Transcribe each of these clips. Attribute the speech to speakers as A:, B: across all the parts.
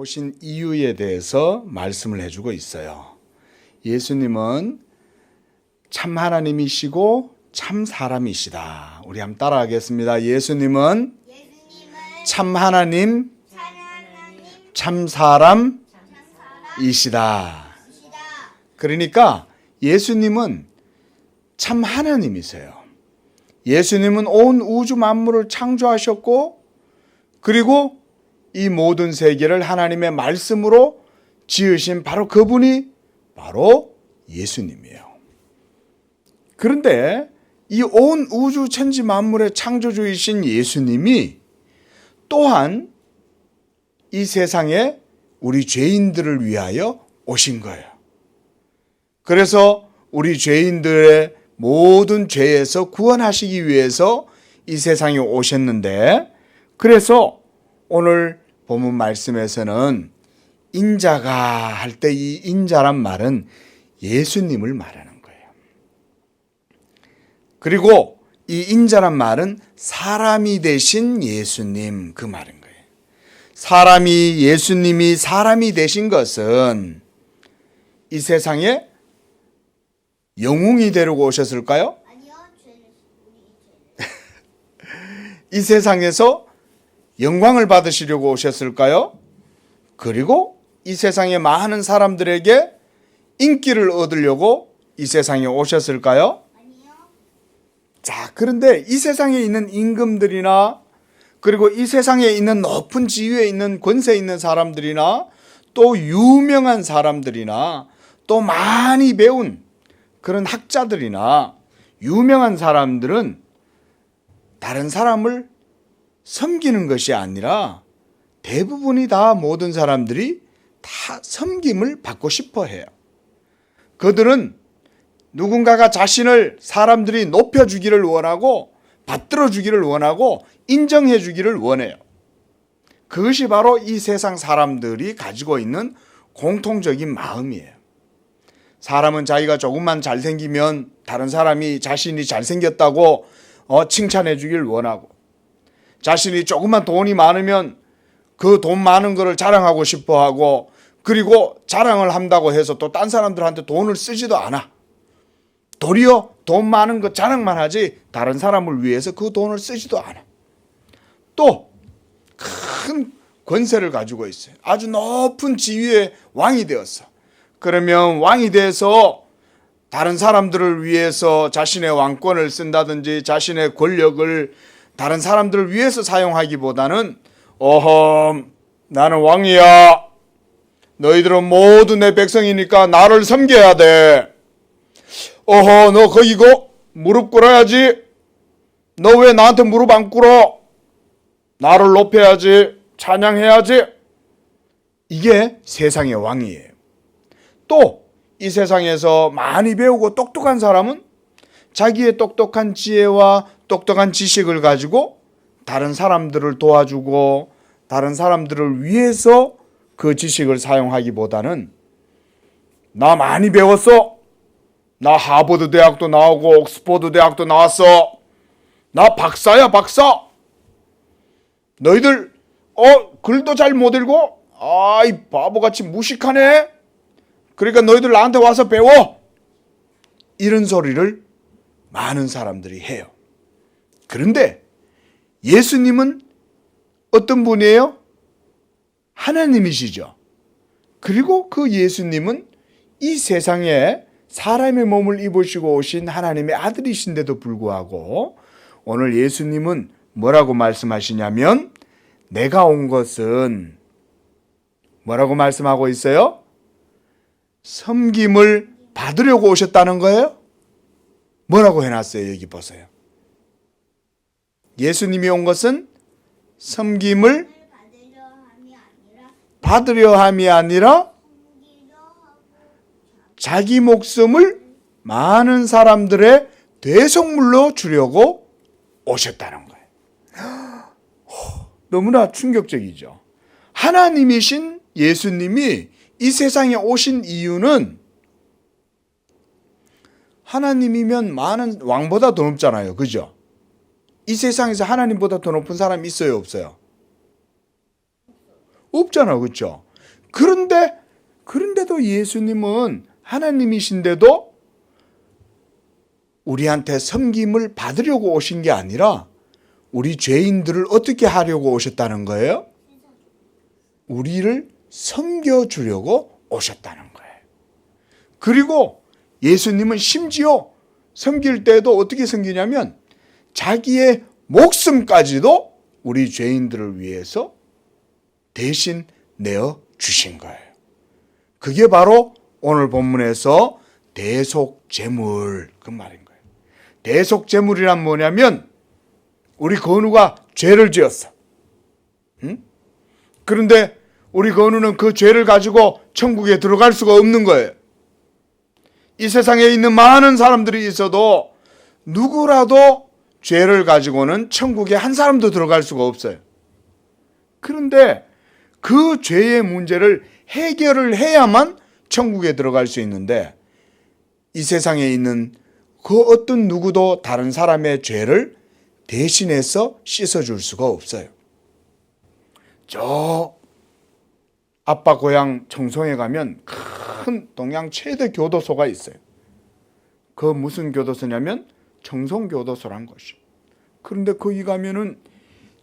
A: 오신 이유에 대해서 말씀을 해주고 있어요. 예수님은 참 하나님이시고 참 사람이시다. 우리 한번 따라하겠습니다. 예수님은
B: 예수님은
A: 참 하나님, 참 사람이시다.
B: 이시다.
A: 그러니까 예수님은 참 하나님이세요. 예수님은 온 우주 만물을 창조하셨고 그리고 이 모든 세계를 하나님의 말씀으로 지으신 바로 그분이 바로 예수님이에요. 그런데 이 온 우주 천지 만물의 창조주이신 예수님이 또한 이 세상에 우리 죄인들을 위하여 오신 거예요. 그래서 우리 죄인들의 모든 죄에서 구원하시기 위해서 이 세상에 오셨는데 그래서 오늘 본문 말씀에서는 인자가 할 때 이 인자란 말은 예수님을 말하는 거예요. 그리고 이 인자란 말은 사람이 되신 예수님 그 말인 거예요. 사람이 예수님이 사람이 되신 것은 이 세상에 영웅이 되려고 오셨을까요?
B: 아니요,
A: 이 세상에서 영광을 받으시려고 오셨을까요? 그리고 이 세상의 많은 사람들에게 인기를 얻으려고 이 세상에 오셨을까요?
B: 아니요.
A: 자, 그런데 이 세상에 있는 임금들이나 그리고 이 세상에 있는 높은 지위에 있는 권세 있는 사람들이나 또 유명한 사람들이나 또 많이 배운 그런 학자들이나 유명한 사람들은 다른 사람을 섬기는 것이 아니라 대부분이 다 모든 사람들이 다 섬김을 받고 싶어 해요. 그들은 누군가가 자신을 사람들이 높여주기를 원하고 받들어주기를 원하고 인정해주기를 원해요. 그것이 바로 이 세상 사람들이 가지고 있는 공통적인 마음이에요. 사람은 자기가 조금만 잘생기면 다른 사람이 자신이 잘생겼다고 어, 칭찬해 주길 원하고 자신이 조금만 돈이 많으면 그 돈 많은 거를 자랑하고 싶어 하고 그리고 자랑을 한다고 해서 또 딴 사람들한테 돈을 쓰지도 않아. 도리어 돈 많은 거 자랑만 하지 다른 사람을 위해서 그 돈을 쓰지도 않아. 또 큰 권세를 가지고 있어요. 아주 높은 지위의 왕이 되었어. 그러면 왕이 돼서 다른 사람들을 위해서 자신의 왕권을 쓴다든지 자신의 권력을 다른 사람들을 위해서 사용하기보다는 어험 나는 왕이야. 너희들은 모두 내 백성이니까 나를 섬겨야 돼. 어허 너 거기 고 무릎 꿇어야지. 너 왜 나한테 무릎 안 꿇어? 나를 높여야지. 찬양해야지. 이게 세상의 왕이에요. 또 이 세상에서 많이 배우고 똑똑한 사람은 자기의 똑똑한 지혜와 똑똑한 지식을 가지고 다른 사람들을 도와주고 다른 사람들을 위해서 그 지식을 사용하기보다는 나 많이 배웠어. 나 하버드 대학도 나오고 옥스퍼드 대학도 나왔어. 나 박사야 박사. 너희들 어 글도 잘 못 읽고 아이 바보같이 무식하네. 그러니까 너희들 나한테 와서 배워. 이런 소리를 많은 사람들이 해요. 그런데 예수님은 어떤 분이에요? 하나님이시죠. 그리고 그 예수님은 이 세상에 사람의 몸을 입으시고 오신 하나님의 아들이신데도 불구하고 오늘 예수님은 뭐라고 말씀하시냐면 내가 온 것은 뭐라고 말씀하고 있어요? 섬김을 받으려고 오셨다는 거예요? 뭐라고 해놨어요? 여기 보세요. 예수님이 온 것은 섬김을
B: 받으려 함이 아니라
A: 자기 목숨을 많은 사람들의 대속물로 주려고 오셨다는 거예요. 너무나 충격적이죠. 하나님이신 예수님이 이 세상에 오신 이유는 하나님이면 많은 왕보다 더 높잖아요. 그죠? 이 세상에서 하나님보다 더 높은 사람이 있어요, 없어요? 없잖아, 그렇죠? 그런데 그런데도 예수님은 하나님이신데도 우리한테 섬김을 받으려고 오신 게 아니라 우리 죄인들을 어떻게 하려고 오셨다는 거예요? 우리를 섬겨 주려고 오셨다는 거예요. 그리고 예수님은 심지어 섬길 때도 어떻게 섬기냐면 자기의 목숨까지도 우리 죄인들을 위해서 대신 내어 주신 거예요. 그게 바로 오늘 본문에서 대속 제물 그 말인 거예요. 대속 제물이란 뭐냐면 우리 건우가 죄를 지었어. 응? 그런데 우리 건우는 그 죄를 가지고 천국에 들어갈 수가 없는 거예요. 이 세상에 있는 많은 사람들이 있어도 누구라도 죄를 가지고는 천국에 한 사람도 들어갈 수가 없어요. 그런데 그 죄의 문제를 해결을 해야만 천국에 들어갈 수 있는데 이 세상에 있는 그 어떤 누구도 다른 사람의 죄를 대신해서 씻어줄 수가 없어요. 저 아빠 고향 청송에 가면 큰 동양 최대 교도소가 있어요. 그 무슨 교도소냐면 청송교도소란 것이. 그런데 거기 가면은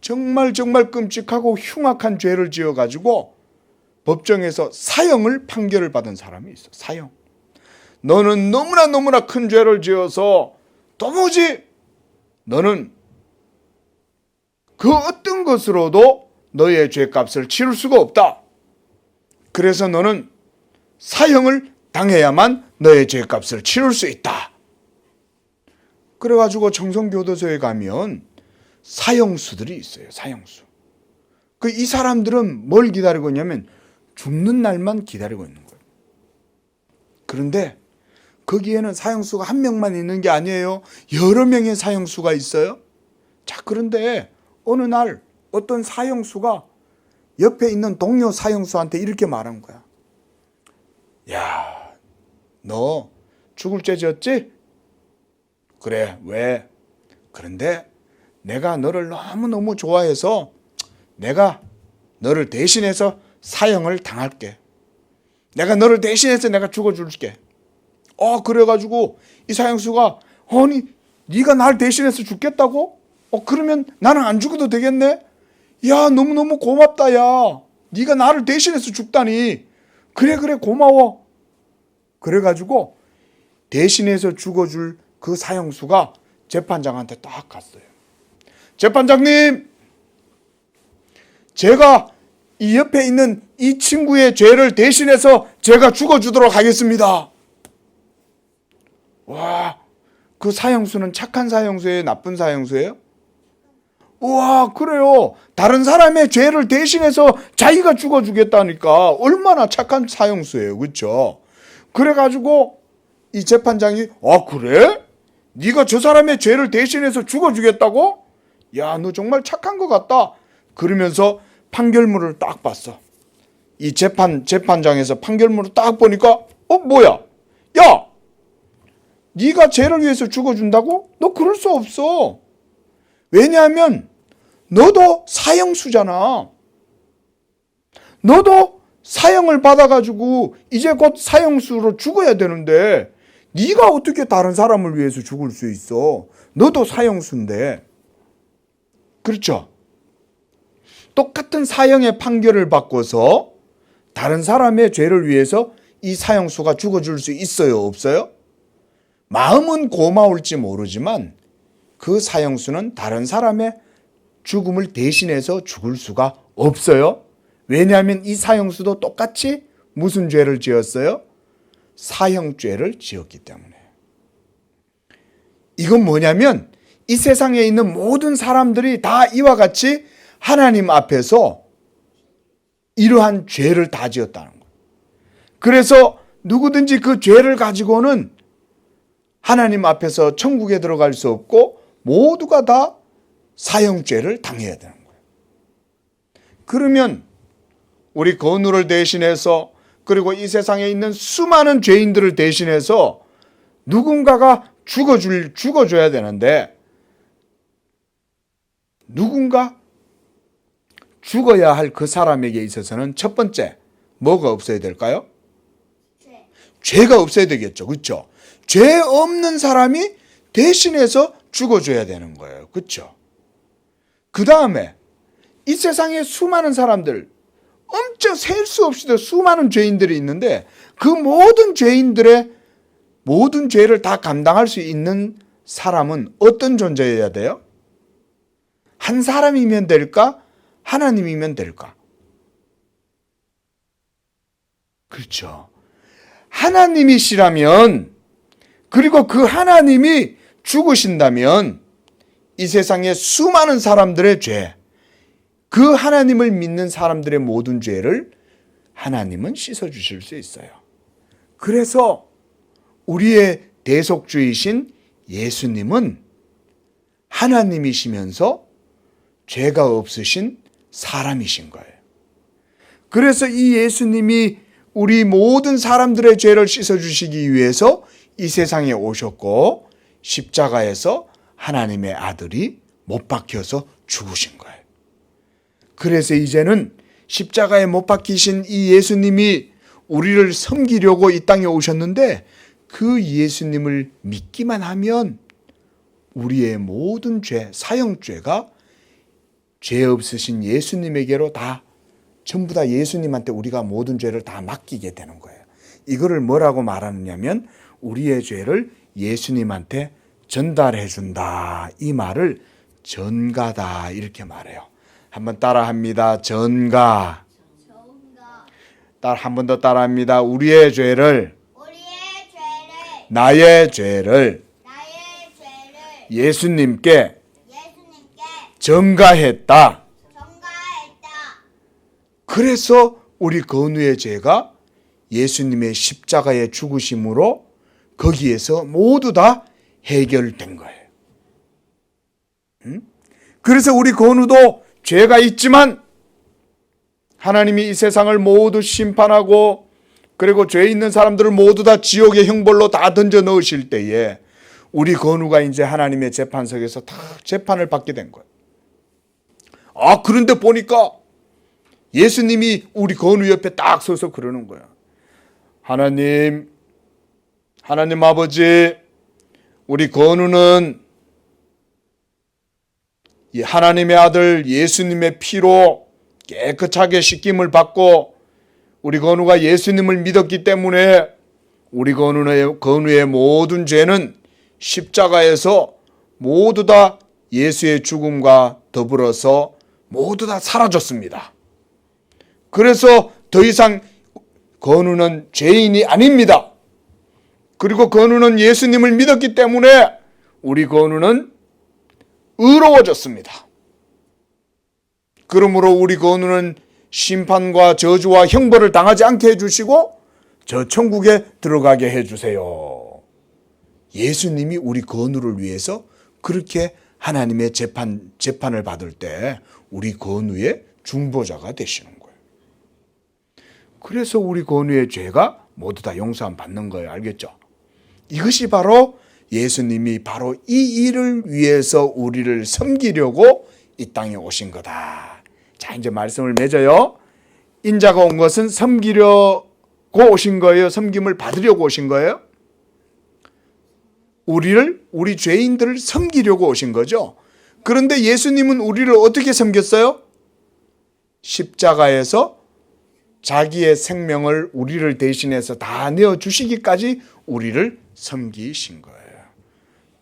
A: 정말 정말 끔찍하고 흉악한 죄를 지어가지고 법정에서 사형을 판결을 받은 사람이 있어. 사형. 너는 너무나 너무나 큰 죄를 지어서 도무지 너는 그 어떤 것으로도 너의 죄값을 치를 수가 없다. 그래서 너는 사형을 당해야만 너의 죄값을 치를 수 있다. 그래가지고 청송교도소에 가면 사형수들이 있어요. 사형수. 그 이 사람들은 뭘 기다리고 있냐면 죽는 날만 기다리고 있는 거예요. 그런데 거기에는 사형수가 한 명만 있는 게 아니에요. 여러 명의 사형수가 있어요. 자, 그런데 어느 날 어떤 사형수가 옆에 있는 동료 사형수한테 이렇게 말한 거야. 야, 너 죽을 죄 지었지? 그래, 왜? 그런데 내가 너를 너무너무 좋아해서 내가 너를 대신해서 사형을 당할게. 내가 너를 대신해서 내가 죽어줄게. 어, 그래가지고 이 사형수가 아니 네가 날 대신해서 죽겠다고? 어, 그러면 나는 안 죽어도 되겠네? 야, 너무너무 고맙다, 야. 네가 나를 대신해서 죽다니. 그래, 그래, 고마워. 그래가지고 대신해서 죽어줄 그 사형수가 재판장한테 딱 갔어요. 재판장님, 제가 이 옆에 있는 이 친구의 죄를 대신해서 제가 죽어주도록 하겠습니다. 와, 그 사형수는 착한 사형수예요? 나쁜 사형수예요? 우와, 그래요. 다른 사람의 죄를 대신해서 자기가 죽어주겠다니까 얼마나 착한 사형수예요. 그렇죠? 그래가지고 이 재판장이 아 그래? 네가 저 사람의 죄를 대신해서 죽어주겠다고? 야, 너 정말 착한 것 같다. 그러면서 판결문을 딱 봤어. 이 재판 재판장에서 판결문을 딱 보니까 어 뭐야? 야, 네가 죄를 위해서 죽어준다고? 너 그럴 수 없어. 왜냐하면 너도 사형수잖아. 너도 사형을 받아가지고 이제 곧 사형수로 죽어야 되는데 네가 어떻게 다른 사람을 위해서 죽을 수 있어? 너도 사형수인데. 그렇죠? 똑같은 사형의 판결을 바꿔서 다른 사람의 죄를 위해서 이 사형수가 죽어줄 수 있어요? 없어요? 마음은 고마울지 모르지만 그 사형수는 다른 사람의 죽음을 대신해서 죽을 수가 없어요. 왜냐하면 이 사형수도 똑같이 무슨 죄를 지었어요? 사형죄를 지었기 때문에. 이건 뭐냐면 이 세상에 있는 모든 사람들이 다 이와 같이 하나님 앞에서 이러한 죄를 다 지었다는 거예요. 그래서 누구든지 그 죄를 가지고는 하나님 앞에서 천국에 들어갈 수 없고 모두가 다 사형죄를 당해야 되는 거예요. 그러면 우리 건우를 대신해서 그리고 이 세상에 있는 수많은 죄인들을 대신해서 누군가가 죽어줄 죽어줘야 되는데 누군가 죽어야 할 그 사람에게 있어서는 첫 번째 뭐가 없어야 될까요?
B: 죄.
A: 죄가 없어야 되겠죠. 그렇죠? 죄 없는 사람이 대신해서 죽어줘야 되는 거예요. 그렇죠? 그 다음에 이 세상에 수많은 사람들 엄청 셀수 없이도 수많은 죄인들이 있는데 그 모든 죄인들의 모든 죄를 다 감당할 수 있는 사람은 어떤 존재여야 돼요? 한 사람이면 될까? 하나님이면 될까? 그렇죠. 하나님이시라면 그리고 그 하나님이 죽으신다면 이 세상의 수많은 사람들의 죄, 그 하나님을 믿는 사람들의 모든 죄를 하나님은 씻어 주실 수 있어요. 그래서 우리의 대속주이신 예수님은 하나님이시면서 죄가 없으신 사람이신 거예요. 그래서 이 예수님이 우리 모든 사람들의 죄를 씻어 주시기 위해서 이 세상에 오셨고 십자가에서 하나님의 아들이 못 박혀서 죽으신 거예요. 그래서 이제는 십자가에 못 박히신 이 예수님이 우리를 섬기려고 이 땅에 오셨는데 그 예수님을 믿기만 하면 우리의 모든 죄, 사형죄가 죄 없으신 예수님에게로 다 전부 다 예수님한테 우리가 모든 죄를 다 맡기게 되는 거예요. 이거를 뭐라고 말하느냐면 우리의 죄를 예수님한테 전달해 준다. 이 말을 전가다 이렇게 말해요. 한번 따라합니다.
B: 전가.
A: 딸 한 번 더 따라합니다. 우리의 죄를
B: 우리의 죄를
A: 나의 죄를
B: 나의 죄를
A: 예수님께
B: 예수님께
A: 전가했다.
B: 전가했다.
A: 그래서 우리 건우의 죄가 예수님의 십자가의 죽으심으로 거기에서 모두 다 해결된 거예요. 음? 그래서 우리 건우도 죄가 있지만 하나님이 이 세상을 모두 심판하고 그리고 죄 있는 사람들을 모두 다 지옥의 형벌로 다 던져 넣으실 때에 우리 건우가 이제 하나님의 재판석에서 다 재판을 받게 된 거예요. 아, 그런데 보니까 예수님이 우리 건우 옆에 딱 서서 그러는 거야. 하나님, 하나님 아버지, 우리 건우는 이 하나님의 아들 예수님의 피로 깨끗하게 씻김을 받고 우리 건우가 예수님을 믿었기 때문에 우리 건우의, 건우의 모든 죄는 십자가에서 모두 다 예수의 죽음과 더불어서 모두 다 사라졌습니다. 그래서 더 이상 건우는 죄인이 아닙니다. 그리고 건우는 예수님을 믿었기 때문에 우리 건우는 의로워졌습니다. 그러므로 우리 건우는 심판과 저주와 형벌을 당하지 않게 해주시고 저 천국에 들어가게 해주세요. 예수님이 우리 건우를 위해서 그렇게 하나님의 재판 재판을 받을 때 우리 건우의 중보자가 되시는 거예요. 그래서 우리 건우의 죄가 모두 다 용서함 받는 거예요. 알겠죠? 이것이 바로 예수님이 바로 이 일을 위해서 우리를 섬기려고 이 땅에 오신 거다. 자, 이제 말씀을 맺어요. 인자가 온 것은 섬기려고 오신 거예요. 섬김을 받으려고 오신 거예요. 우리를 우리 죄인들을 섬기려고 오신 거죠. 그런데 예수님은 우리를 어떻게 섬겼어요? 십자가에서 자기의 생명을 우리를 대신해서 다 내어 주시기까지 우리를 섬기신 거예요.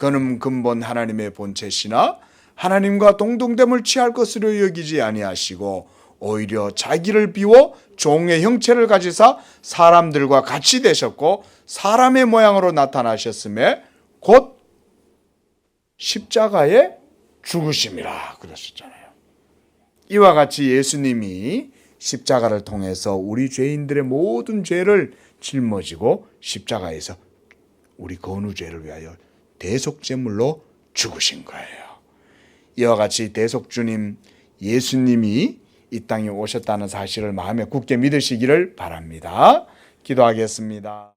A: 그는 근본 하나님의 본체시나 하나님과 동등됨을 취할 것으로 여기지 아니하시고 오히려 자기를 비워 종의 형체를 가지사 사람들과 같이 되셨고 사람의 모양으로 나타나셨음에 곧 십자가에 죽으심이라 그러셨잖아요. 이와 같이 예수님이 십자가를 통해서 우리 죄인들의 모든 죄를 짊어지고 십자가에서 우리 건우 죄를 위하여 대속제물로 죽으신 거예요. 이와 같이 대속주님 예수님이 이 땅에 오셨다는 사실을 마음에 굳게 믿으시기를 바랍니다. 기도하겠습니다.